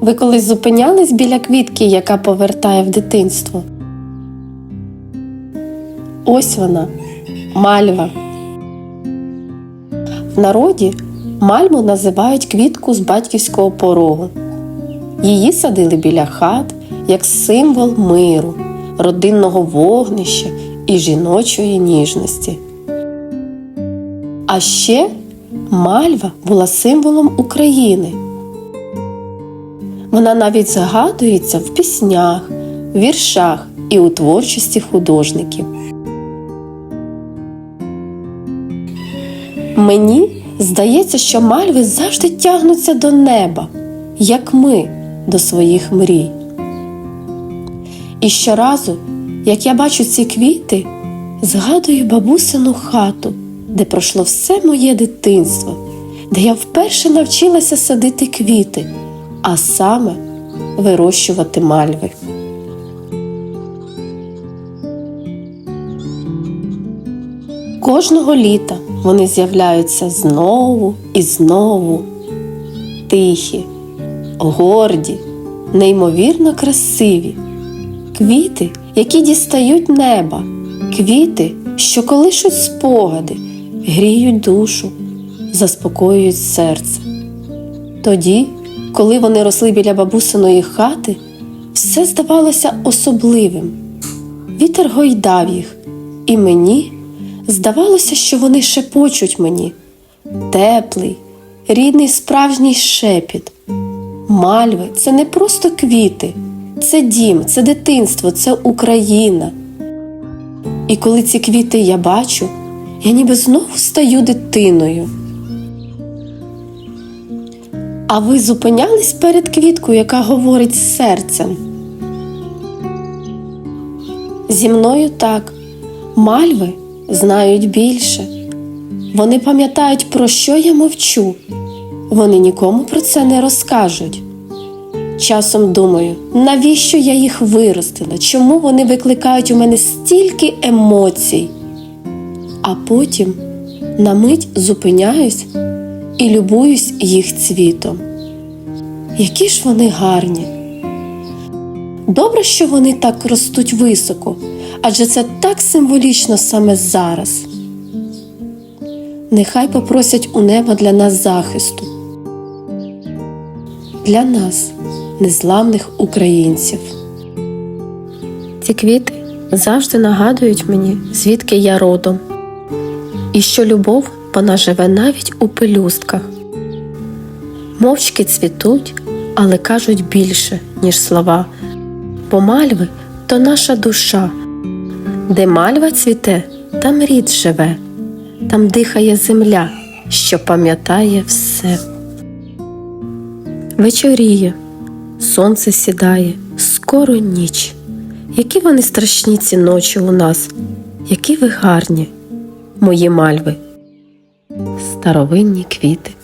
Ви колись зупинялись біля квітки, яка повертає в дитинство? Ось вона, мальва. В народі мальму називають квітку з батьківського порогу. Її садили біля хат як символ миру, родинного вогнища і жіночої ніжності. А ще мальва була символом України. Вона навіть згадується в піснях, віршах і у творчості художників. Мені здається, що мальви завжди тягнуться до неба, як ми до своїх мрій. І щоразу, як я бачу ці квіти, згадую бабусину хату, де пройшло все моє дитинство, де я вперше навчилася садити квіти, а саме вирощувати мальви. Кожного літа вони з'являються знову і знову, тихі, горді, неймовірно красиві, квіти, які дістають неба, квіти, що колишуть спогади, гріють душу, заспокоюють серце. Тоді, коли вони росли біля бабусиної хати, все здавалося особливим. Вітер гойдав їх, і мені здавалося, що вони шепочуть мені теплий, рідний справжній шепіт. Мальви це не просто квіти, це дім, це дитинство, це Україна. І коли ці квіти я бачу, я ніби знову стаю дитиною. А ви зупинялись перед квіткою, яка говорить з серцем? Зі мною так, мальви знають більше. Вони пам'ятають, про що я мовчу. Вони нікому про це не розкажуть. Часом думаю, навіщо я їх виростила, чому вони викликають у мене стільки емоцій. А потім на мить зупиняюсь і любуюсь їх цвітом. Які ж вони гарні! Добре, що вони так ростуть високо, адже це так символічно саме зараз. Нехай попросять у неба для нас захисту, для нас, незламних українців. Ці квіти завжди нагадують мені, звідки я родом, і що любов вона живе навіть у пелюстках. Мовчки цвітуть, але кажуть більше, ніж слова, бо мальви то наша душа. Де мальва цвіте, там рід живе, там дихає земля, що пам'ятає все. Вечоріє, сонце сідає, скоро ніч. Які вони страшні ці ночі у нас, які ви гарні, мої мальви, старовинні квіти.